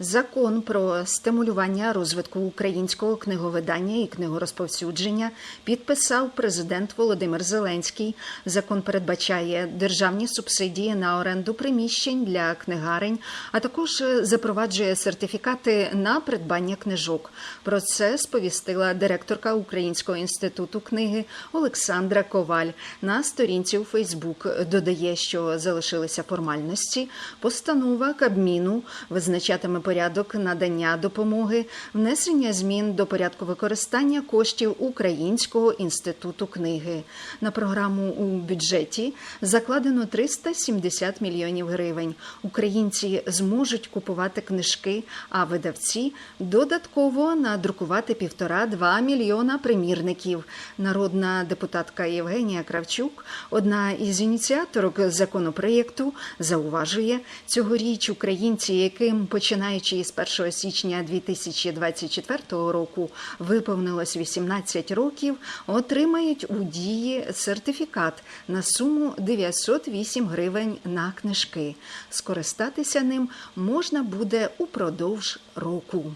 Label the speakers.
Speaker 1: Закон про стимулювання розвитку українського книговидання і книгорозповсюдження підписав президент Володимир Зеленський. Закон передбачає державні субсидії на оренду приміщень для книгарень, а також запроваджує сертифікати на придбання книжок. Про це сповістила директорка Українського інституту книги Олександра Коваль на сторінці у Фейсбук. Додає, що залишилися формальності. Постанова Кабміну визначатиме порядок надання допомоги, внесення змін до порядку використання коштів Українського інституту книги. На програму у бюджеті закладено 370 мільйонів гривень. Українці зможуть купувати книжки, а видавці додатково надрукувати півтора-два мільйона примірників. Народна депутатка Євгенія Кравчук, одна із ініціаторок законопроєкту, зауважує, цьогоріч українці, яким починаючи із 1 січня 2024 року виповнилось 18 років, отримають у дії сертифікат на суму 908 гривень на книжки. Скористатися ним можна буде упродовж року.